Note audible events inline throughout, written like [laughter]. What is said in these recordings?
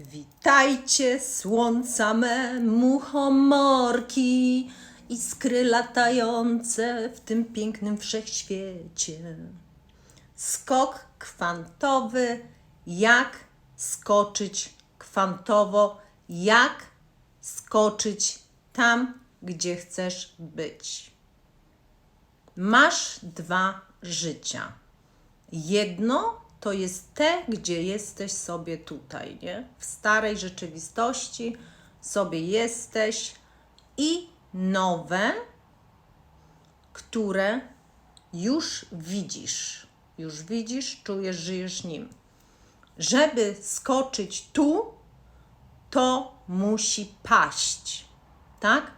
Witajcie, słońca me, muchomorki, iskry latające w tym pięknym wszechświecie. Skok kwantowy, jak skoczyć kwantowo, jak skoczyć tam, gdzie chcesz być. Masz dwa życia. Jedno to jest te, gdzie jesteś sobie tutaj, nie? W starej rzeczywistości sobie jesteś i nowe, które już widzisz. Już widzisz, czujesz, żyjesz nim. Żeby skoczyć tu, to musi paść. Tak?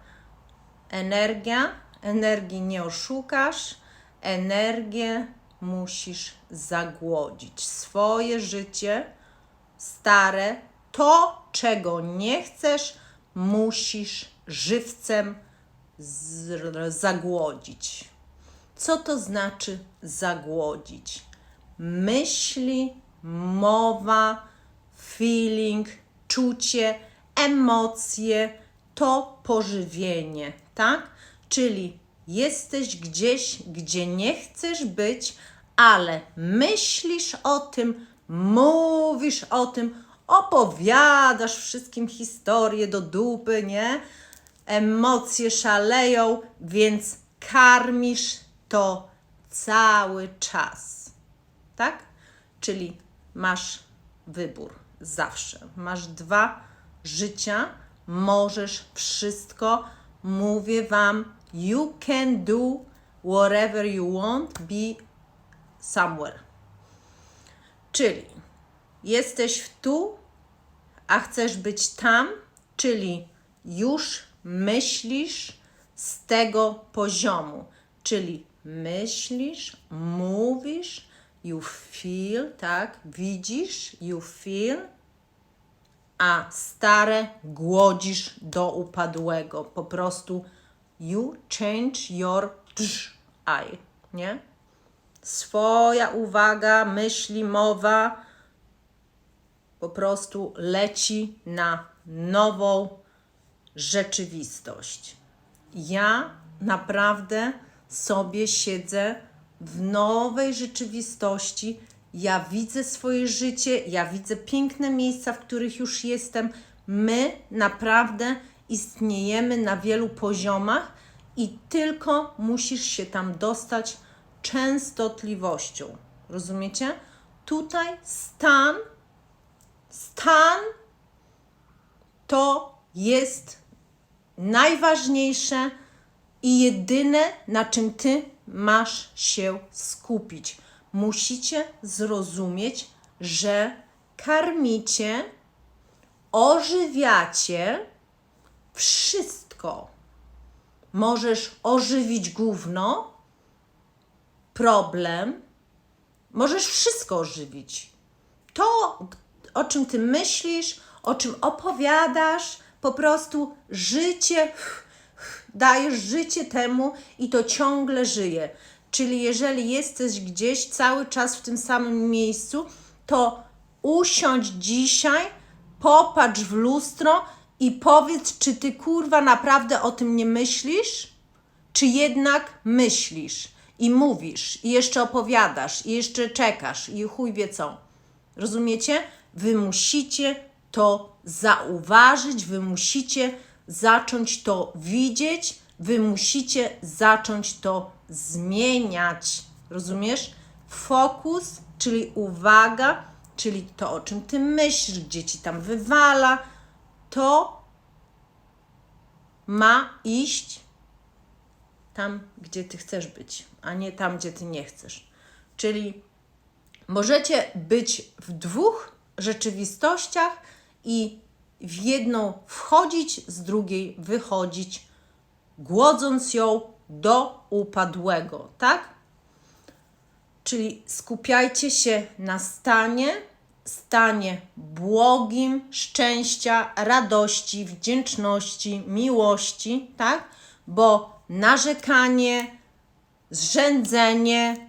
Energia, energii nie oszukasz, energię musisz zagłodzić. Swoje życie stare, to czego nie chcesz, musisz żywcem zagłodzić. Co to znaczy zagłodzić? Myśli, mowa, feeling, czucie, emocje to pożywienie, tak? Czyli jesteś gdzieś, gdzie nie chcesz być, ale myślisz o tym, mówisz o tym, opowiadasz wszystkim historię do dupy, nie? Emocje szaleją, więc karmisz to cały czas. Tak? Czyli masz wybór zawsze. Masz dwa życia, możesz wszystko. Mówię Wam, you can do whatever you want, be somewhere. Czyli jesteś w tu, a chcesz być tam, czyli już myślisz z tego poziomu, czyli myślisz, mówisz, you feel, tak, widzisz, you feel, a stare głodzisz do upadłego. Po prostu you change your eye, nie? Swoja uwaga, myśli, mowa po prostu leci na nową rzeczywistość. Ja naprawdę sobie siedzę w nowej rzeczywistości. Ja widzę swoje życie, ja widzę piękne miejsca, w których już jestem. My naprawdę istniejemy na wielu poziomach i tylko musisz się tam dostać częstotliwością. Rozumiecie? Tutaj stan, stan to jest najważniejsze i jedyne, na czym ty masz się skupić. Musicie zrozumieć, że karmicie, ożywiacie wszystko. Możesz ożywić gówno, problem, możesz wszystko ożywić. To, o czym ty myślisz, o czym opowiadasz, po prostu życie, dajesz życie temu i to ciągle żyje. Czyli jeżeli jesteś gdzieś cały czas w tym samym miejscu, to usiądź dzisiaj, popatrz w lustro i powiedz, czy ty kurwa naprawdę o tym nie myślisz? czy jednak myślisz i mówisz, i jeszcze opowiadasz, i jeszcze czekasz, i chuj wie co. Rozumiecie? Wy musicie to zauważyć, wy musicie zacząć to widzieć, wy musicie zacząć to zmieniać. Rozumiesz? Fokus, czyli uwaga, czyli to, o czym ty myślisz, gdzie ci tam wywala, to ma iść tam, gdzie ty chcesz być, a nie tam, gdzie ty nie chcesz. Czyli możecie być w dwóch rzeczywistościach i w jedną wchodzić, z drugiej wychodzić, głodząc ją do upadłego, tak? Czyli skupiajcie się na stanie, stanie błogim, szczęścia, radości, wdzięczności, miłości, tak? Bo narzekanie, zrzędzenie,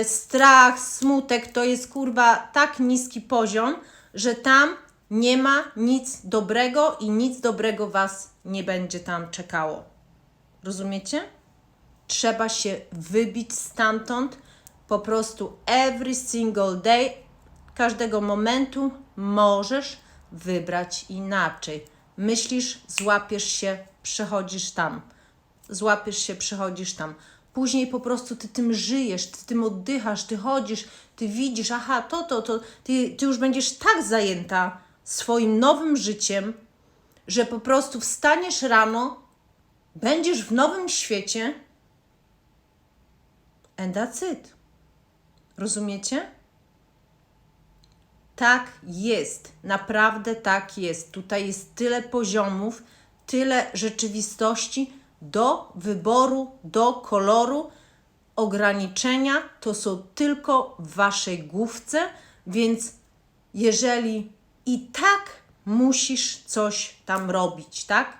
y, strach, smutek to jest kurwa tak niski poziom, że tam nie ma nic dobrego i nic dobrego Was nie będzie tam czekało. Rozumiecie? Trzeba się wybić stamtąd po prostu every single day, każdego momentu możesz wybrać inaczej. Myślisz, złapiesz się, przechodzisz tam. Złapiesz się, przechodzisz tam. Później po prostu ty tym żyjesz, ty tym oddychasz, ty chodzisz, ty widzisz, aha, to, to, to. Ty, ty już będziesz tak zajęta swoim nowym życiem, że po prostu wstaniesz rano, będziesz w nowym świecie and that's it. Rozumiecie? Tak jest, naprawdę tak jest. Tutaj jest tyle poziomów, tyle rzeczywistości do wyboru, do koloru. Ograniczenia to są tylko w waszej główce, więc jeżeli i tak musisz coś tam robić, tak?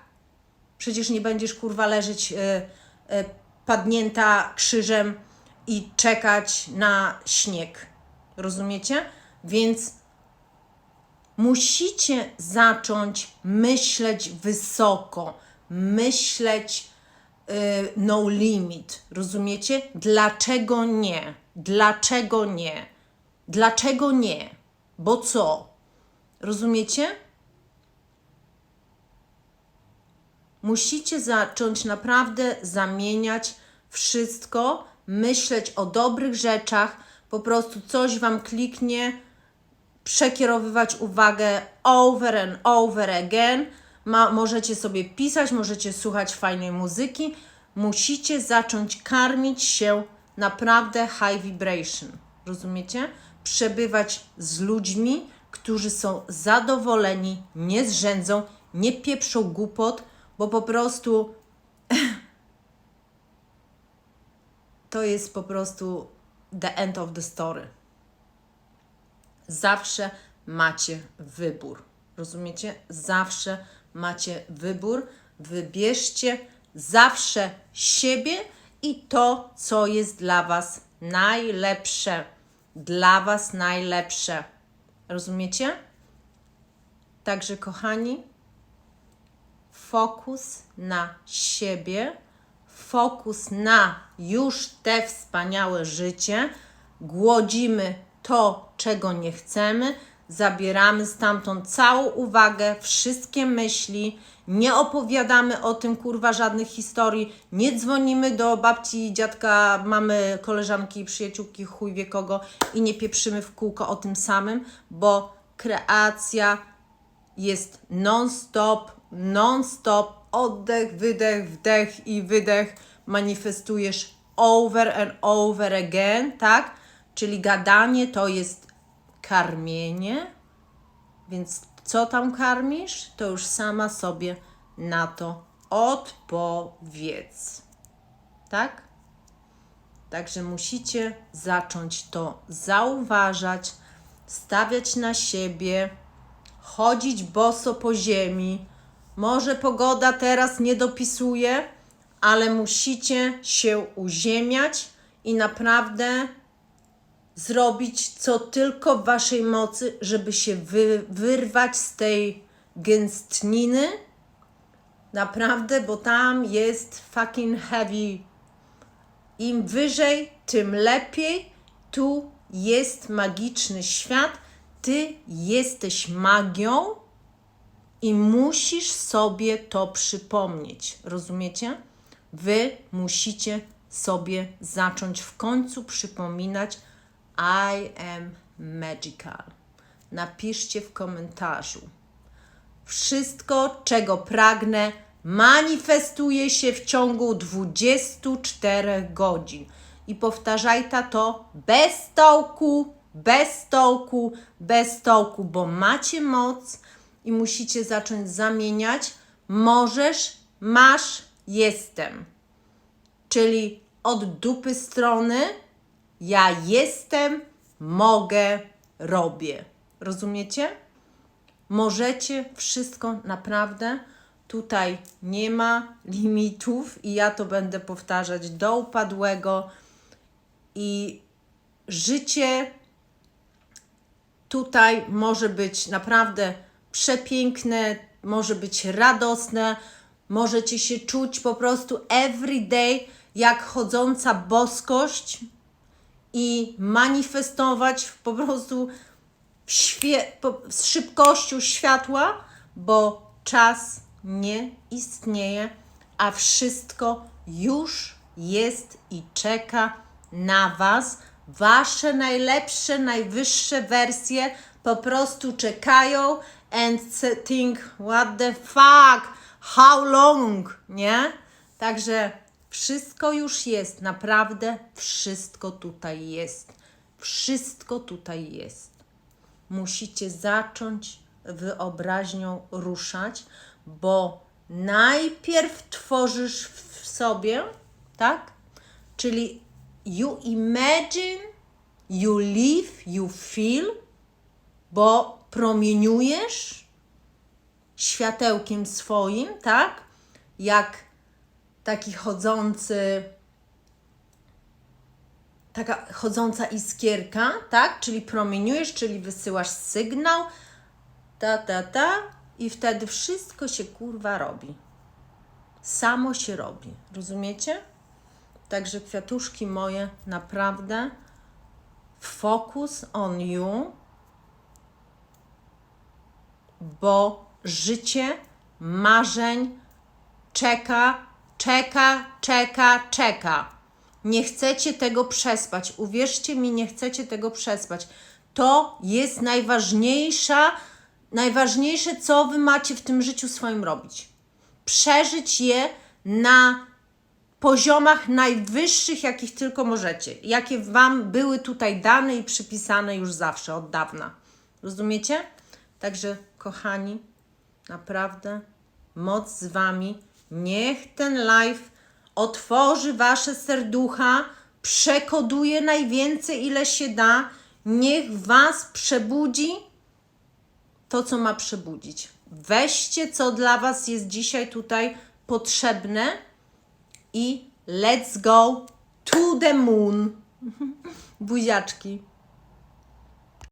Przecież nie będziesz kurwa leżeć e, e, padnięta krzyżem i czekać na śnieg. Rozumiecie? Więc musicie zacząć myśleć wysoko, myśleć no limit. Rozumiecie? Dlaczego nie? Dlaczego nie? Dlaczego nie? Bo co? Rozumiecie? Musicie zacząć naprawdę zamieniać wszystko, myśleć o dobrych rzeczach, po prostu coś wam kliknie, przekierowywać uwagę over and over again. Ma, możecie sobie pisać, możecie słuchać fajnej muzyki. Musicie zacząć karmić się naprawdę high vibration. Rozumiecie? Przebywać z ludźmi, którzy są zadowoleni, nie zrzędzą, nie pieprzą głupot, bo po prostu [laughs] to jest po prostu the end of the story. Zawsze macie wybór. Rozumiecie? Zawsze macie wybór. Wybierzcie zawsze siebie i to, co jest dla Was najlepsze. Dla Was najlepsze. Rozumiecie? Także, kochani, fokus na siebie, fokus na już te wspaniałe życie. Głodzimy to, czego nie chcemy, zabieramy stamtąd całą uwagę, wszystkie myśli, nie opowiadamy o tym kurwa żadnych historii, nie dzwonimy do babci, dziadka, mamy, koleżanki, przyjaciółki, chuj wie kogo i nie pieprzymy w kółko o tym samym, bo kreacja jest non-stop, non-stop, oddech, wydech, wdech i wydech. Manifestujesz over and over again, tak? Czyli gadanie to jest karmienie, więc co tam karmisz, to już sama sobie na to odpowiedz. Tak? Także musicie zacząć to zauważać, stawiać na siebie, chodzić boso po ziemi. Może pogoda teraz nie dopisuje, ale musicie się uziemiać i naprawdę zrobić co tylko w waszej mocy, żeby się wy, wyrwać z tej gęstniny. Naprawdę, bo tam jest fucking heavy. Im wyżej, tym lepiej. Tu jest magiczny świat. Ty jesteś magią i musisz sobie to przypomnieć. Rozumiecie? Wy musicie sobie zacząć w końcu przypominać, I am magical. Napiszcie w komentarzu. Wszystko, czego pragnę, manifestuje się w ciągu 24 godzin. I powtarzaj to bez tołku, bez tołku, bez tołku, bo macie moc i musicie zacząć zamieniać. Możesz, masz, jestem. Czyli od dupy strony ja jestem, mogę, robię. Rozumiecie? Możecie wszystko naprawdę. Tutaj nie ma limitów i ja to będę powtarzać do upadłego. I życie tutaj może być naprawdę przepiękne, może być radosne, możecie się czuć po prostu every day jak chodząca boskość i manifestować po prostu z szybkością światła, bo czas nie istnieje, a wszystko już jest i czeka na Was. Wasze najlepsze, najwyższe wersje po prostu czekają and think, what the fuck, how long, nie? Także wszystko już jest, naprawdę wszystko tutaj jest. Wszystko tutaj jest musicie zacząć wyobraźnią ruszać, bo najpierw tworzysz w sobie, tak? Czyli you imagine, you live, you feel, bo promieniujesz światełkiem swoim, tak? Jak taki chodzący taka chodząca iskierka, tak? Czyli promieniujesz, czyli wysyłasz sygnał, ta, ta, ta i wtedy wszystko się kurwa robi. Samo się robi. Rozumiecie? Także kwiatuszki moje, naprawdę focus on you, bo życie marzeń czeka, czeka, czeka, czeka. Nie chcecie tego przespać. Uwierzcie mi, nie chcecie tego przespać. To jest najważniejsza, najważniejsze, co wy macie w tym życiu swoim robić. Przeżyć je na poziomach najwyższych, jakich tylko możecie. Jakie wam były tutaj dane i przypisane już zawsze, od dawna. Rozumiecie? Także, kochani, naprawdę moc z wami. Niech ten live otworzy wasze serducha, przekoduje najwięcej, ile się da. Niech was przebudzi to, co ma przebudzić. Weźcie, co dla was jest dzisiaj tutaj potrzebne i let's go to the moon. [laughs] Buziaczki.